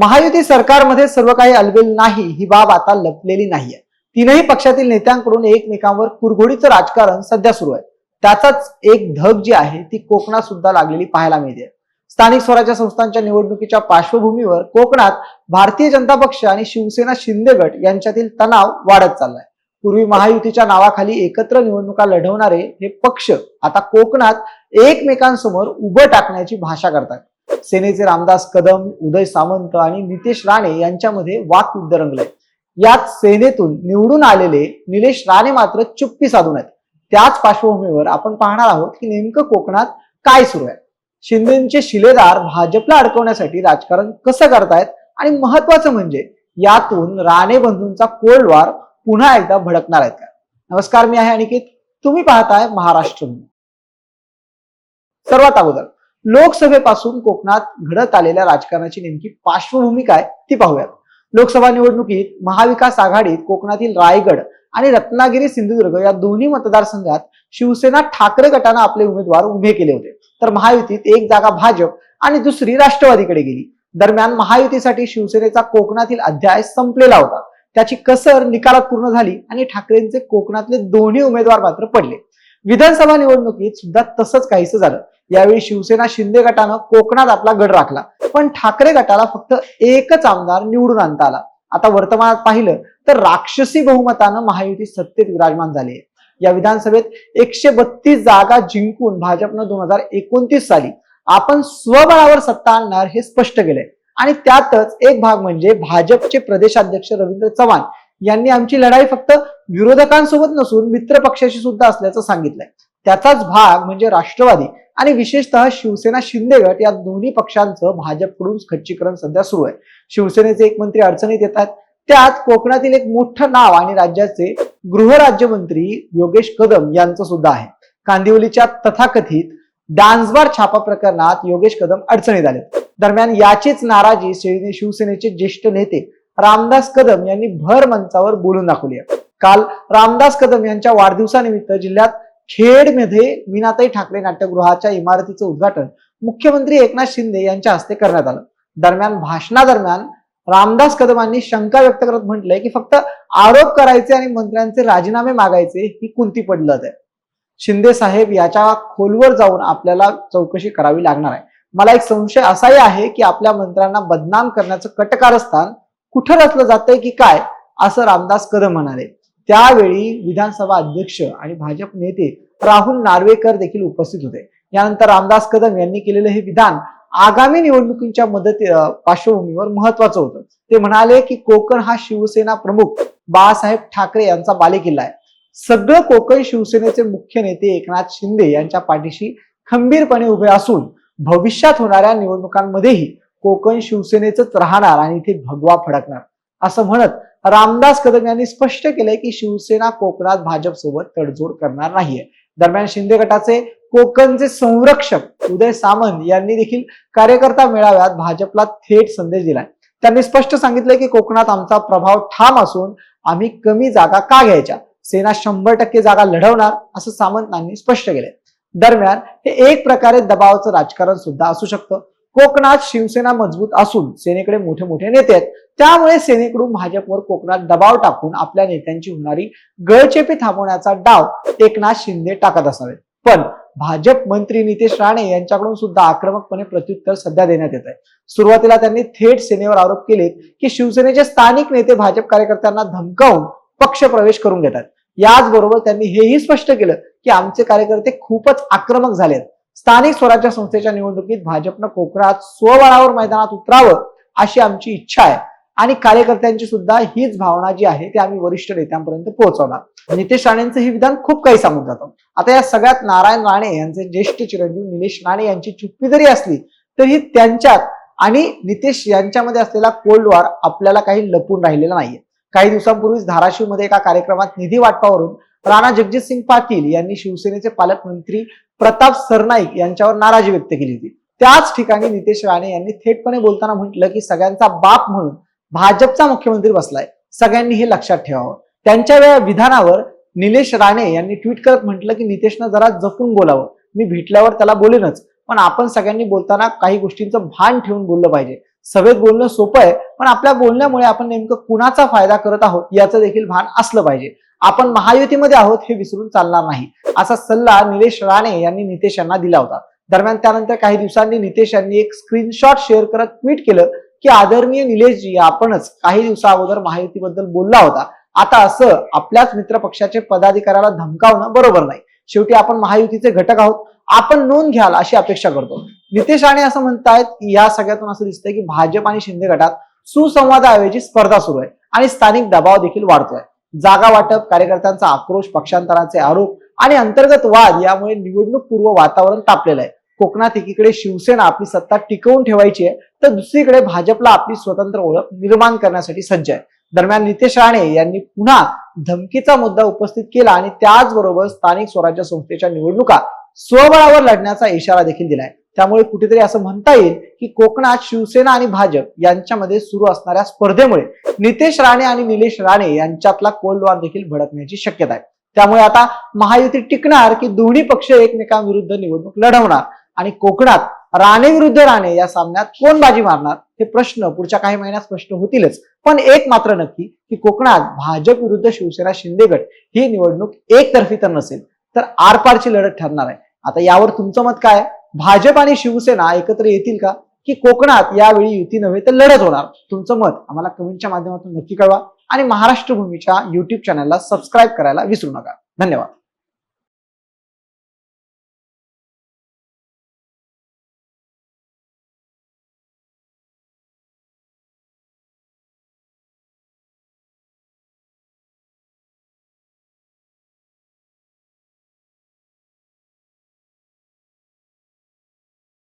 महायुती सरकारमध्ये सर्व काही अलबेल नाही ही बाब आता लपलेली नाहीये. तीनही पक्षातील नेत्यांकडून एकमेकांवर कुरघोडीचं राजकारण सध्या सुरू आहे. त्याचाच एक धग जी आहे ती कोकणात सुद्धा लागलेली पाहायला मिळते. स्थानिक स्वराज्य संस्थांच्या निवडणुकीच्या पार्श्वभूमीवर कोकणात भारतीय जनता पक्ष आणि शिवसेना शिंदे गट यांच्यातील तणाव वाढत चाललाय. पूर्वी महायुतीच्या नावाखाली एकत्र निवडणुका लढवणारे हे पक्ष आता कोकणात एकमेकांसमोर उभं टाकण्याची भाषा करतात. सेनेचे रामदास कदम उदय सामंत आणि नितेश राणे यांच्यामध्ये वाकयुद्ध रंगलंय. यात सेनेतून निवडून आलेले निलेश राणे मात्र चुप्पी साधून आहेत. त्याच पार्श्वभूमीवर आपण पाहणार आहोत की नेमकं कोकणात काय सुरू आहे. शिंदेचे शिलेदार भाजपला अडकवण्यासाठी राजकारण कसं करतायत आणि महत्वाचं म्हणजे यातून राणे बंधूंचा कोल्ड वॉर पुन्हा एकदा भडकणार आहेत का? नमस्कार मी आहे अनिकेत. तुम्ही पाहताय महाराष्ट्र सर्वात अगोदर लोकसभेपासून कोकणात घडत आलेल्या राजकारणाची नेमकी पार्श्वभूमी काय ती पाहूयात. लोकसभा निवडणुकीत महाविकास आघाडीत कोकणातील रायगड आणि रत्नागिरी सिंधुदुर्ग या दोन्ही मतदारसंघात शिवसेना ठाकरे गटानं आपले उमेदवार उभे केले होते. तर महायुतीत एक जागा भाजप आणि दुसरी राष्ट्रवादीकडे गेली. दरम्यान महायुतीसाठी शिवसेनेचा कोकणातील अध्याय संपलेला होता. त्याची कसर निकालात पूर्ण झाली आणि ठाकरेंचे कोकणातले दोन्ही उमेदवार मात्र पडले. विधानसभा निवडणुकीत सुद्धा तसंच काहीसं झालं. यावेळी शिवसेना शिंदे गटानं कोकणात आपला गड राखला. पण ठाकरे गटाला फक्त एकच आमदार निवडून आणता आला. आता वर्तमानात पाहिलं तर राक्षसी बहुमतानं महायुती सत्तेत विराजमान झाली आहे. या विधानसभेत एकशे बत्तीस जागा जिंकून भाजपनं दोन हजार एकोणतीस साली आपण स्वबळावर सत्ता आणणार हे स्पष्ट केलंय. आणि त्यातच एक भाग म्हणजे भाजपचे प्रदेशाध्यक्ष रवींद्र चव्हाण यांनी आमची लढाई फक्त विरोधकांसोबत नसून मित्र पक्षाशी सुद्धा असल्याचं सांगितलंय. त्याचाच भाग म्हणजे राष्ट्रवादी आणि विशेषतः शिवसेना शिंदे गट या दोन्ही पक्षांचं भाजपकडून खच्चीकरण सध्या सुरू आहे. शिवसेनेचे एक मंत्री अडचणीत येतात त्यात कोकणातील एक मोठं नाव आणि राज्याचे गृहराज्यमंत्री योगेश कदम यांचं सुद्धा आहे. कांदिवलीच्या तथाकथित डान्सबार छापा प्रकरणात योगेश कदम अडचणीत आले दरम्यान याचीच नाराजी शिवसेनेचे ज्येष्ठ नेते रामदास कदम यांनी भर मंचावर बोलून दाखवली आहे. काल रामदास कदम यांच्या वाढदिवसानिमित्त जिल्ह्यात खेडमध्ये मीनाताई ठाकरे नाट्यगृहाच्या इमारतीचं उद्घाटन मुख्यमंत्री एकनाथ शिंदे यांच्या हस्ते करण्यात आलं. दरम्यान भाषणादरम्यान रामदास कदमांनी शंका व्यक्त करत म्हटलंय की फक्त आरोप करायचे आणि मंत्र्यांचे राजीनामे मागायचे ही कुंती पडलं आहे. शिंदे साहेब याच्या खोलवर जाऊन आपल्याला चौकशी करावी लागणार आहे. मला एक संशय असाही आहे की आपल्या मंत्र्यांना बदनाम करण्याचं कटकारस्थान कुठं रचलं जातंय की काय असं रामदास कदम म्हणाले. त्यावेळी विधानसभा अध्यक्ष आणि भाजप नेते राहुल नार्वेकर देखील उपस्थित होते. यानंतर रामदास कदम यांनी केलेलं हे विधान आगामी निवडणुकीच्या मदती पार्श्वभूमीवर महत्वाचं होतं. ते म्हणाले की कोकण हा शिवसेना प्रमुख बाळासाहेब ठाकरे यांचा बालेकिल्ला आहे. सगळं कोकण शिवसेनेचे मुख्य नेते एकनाथ शिंदे यांच्या पाठीशी खंबीरपणे उभे असून भविष्यात होणाऱ्या निवडणुकांमध्येही कोकण शिवसेनेच राहणार आणि इथे भगवा फडकणार असं म्हणत रामदास कदम यांनी स्पष्ट केलंय की शिवसेना कोकणात भाजप सोबत तडजोड करणार नाहीये. दरम्यान शिंदे गटाचे कोकणचे संरक्षक उदय सामंत यांनी देखील कार्यकर्ता मेळाव्यात भाजपला थेट संदेश दिलाय. त्यांनी स्पष्ट सांगितलंय की कोकणात आमचा प्रभाव ठाम असून आम्ही कमी जागा का घ्यायच्या? सेना शंभर टक्के जागा लढवणार असं सामंतांनी स्पष्ट केलंय. दरम्यान हे एक प्रकारे दबावाचं राजकारण सुद्धा असू शकतं. कोकणात शिवसेना मजबूत असून सेनेकडे मोठे मोठे नेते आहेत. त्यामुळे सेनेकडून भाजपवर कोकणात दबाव टाकून आपल्या नेत्यांची होणारी गळचेपी थांबवण्याचा डाव एकनाथ शिंदे टाकत असावे. पण भाजप मंत्री नितेश राणे यांच्याकडून सुद्धा आक्रमकपणे प्रत्युत्तर सध्या देण्यात येत आहे. सुरुवातीला त्यांनी थेट सेनेवर आरोप केले की शिवसेनेचे स्थानिक नेते भाजप कार्यकर्त्यांना धमकावून पक्ष प्रवेश करून घेतात. याचबरोबर त्यांनी हेही स्पष्ट केलं की आमचे कार्यकर्ते खूपच आक्रमक झालेत. स्थानिक स्वराज्य संस्थेच्या निवडणुकीत भाजपनं कोकणात स्वबळावर मैदानात उतरावं अशी आमची इच्छा आहे. आणि कार्यकर्त्यांची सुद्धा हीच भावना जी आहे ती आम्ही वरिष्ठ नेत्यांपर्यंत पोहोचवणार. नितेश राणेंचं हे विधान खूप काही सांगून जातं. आता या सगळ्यात नारायण राणे यांचे ज्येष्ठ चिरंजीव निलेश राणे यांची चुप्पी जरी असली तरी त्यांच्यात आणि नितेश यांच्यामध्ये असलेला कोल्ड वॉर आपल्याला काही लपून राहिलेला नाहीये. काही दिवसांपूर्वीच धाराशिवमध्ये एका कार्यक्रमात निधी वाटपावरून राणा जगजितसिंग पाटील यांनी शिवसेनेचे पालकमंत्री प्रताप सरनाईक यांच्यावर नाराजी व्यक्त केली होती. त्याच ठिकाणी नितेश राणे यांनी थेटपणे बोलताना म्हटलं की सगळ्यांचा बाप म्हणून भाजपचा मुख्यमंत्री बसलाय. सगळ्यांनी हे लक्षात ठेवावं. त्यांच्या या विधानावर निलेश राणे यांनी ट्विट करत म्हटलं की नितेशनं जरा जपून बोलावं. मी भेटल्यावर त्याला बोलेनच. पण आपण सगळ्यांनी बोलताना काही गोष्टींचं भान ठेवून बोललं पाहिजे. सभेत बोलणं सोपं आहे पण आपल्या बोलण्यामुळे आपण नेमकं कुणाचा फायदा करत आहोत याचं देखील भान असलं पाहिजे. आपण महायुतीमध्ये आहोत हे विसरून चालणार नाही. असा सल्ला निलेश राणे यांनी नितेश यांना दिला होता. दरम्यान त्यानंतर काही दिवसांनी नितेश यांनी एक स्क्रीनशॉट शेअर करत ट्विट केलं की आदरणीय निलेशजी आपणच काही दिवसा अगोदर महायुतीबद्दल बोलला होता. आता असं आपल्याच मित्र पक्षाचे पदाधिकाऱ्याला धमकावणं बरोबर नाही. शेवटी आपण महायुतीचे घटक आहोत. आपण नोंद घ्याल अशी अपेक्षा करतो. नितेश राणे असं म्हणतायत की या सगळ्यातून असं दिसतंय की भाजप आणि शिंदे गटात सुसंवादाऐवजी स्पर्धा सुरू आहे आणि स्थानिक दबाव देखील वाढतोय. जागा वाटप कार्यकर्त्यांचा आक्रोश पक्षांतराचे आरोप आणि अंतर्गत वाद यामुळे निवडणूक पूर्व वातावरण तापलेलं आहे. कोकणात एकीकडे शिवसेना आपली सत्ता टिकवून ठेवायची आहे तर दुसरीकडे भाजपला आपली स्वतंत्र ओळख निर्माण करण्यासाठी सज्ज आहे. दरम्यान नितेश राणे यांनी पुन्हा धमकीचा मुद्दा उपस्थित केला आणि त्याचबरोबर स्थानिक स्वराज्य संस्थेच्या निवडणुका स्वबळावर लढण्याचा इशारा देखील दिलाय. त्यामुळे कुठेतरी असं म्हणता येईल की कोकणात शिवसेना आणि भाजप यांच्यामध्ये सुरू असणाऱ्या स्पर्धेमुळे नितेश राणे आणि निलेश राणे यांच्यातला कोल्डवार देखील भडकण्याची शक्यता आहे. त्यामुळे आता महायुती टिकणार की दोन्ही पक्ष एकमेकांविरुद्ध निवडणूक लढवणार? आणि कोकणात राणे विरुद्ध राणे या सामन्यात कोण बाजी मारणार? हे प्रश्न पुढच्या काही महिन्यात स्पष्ट होतीलच. पण एक मात्र नक्की की कोकणात भाजप विरुद्ध शिवसेना शिंदेगड ही निवडणूक एकतर्फी तर नसेल तर आरपारची लढत ठरणार आहे. आता यावर तुमचं मत काय आहे? भाजप आणि शिवसेना एकत्र येतील का? की कोकणात यावेळी युती नव्हे तर लढत होणार? तुमचं मत आम्हाला कमेंटच्या माध्यमातून नक्की कळवा. आणि महाराष्ट्र भूमीच्या युट्यूब चॅनलला सबस्क्राईब करायला विसरू नका. धन्यवाद.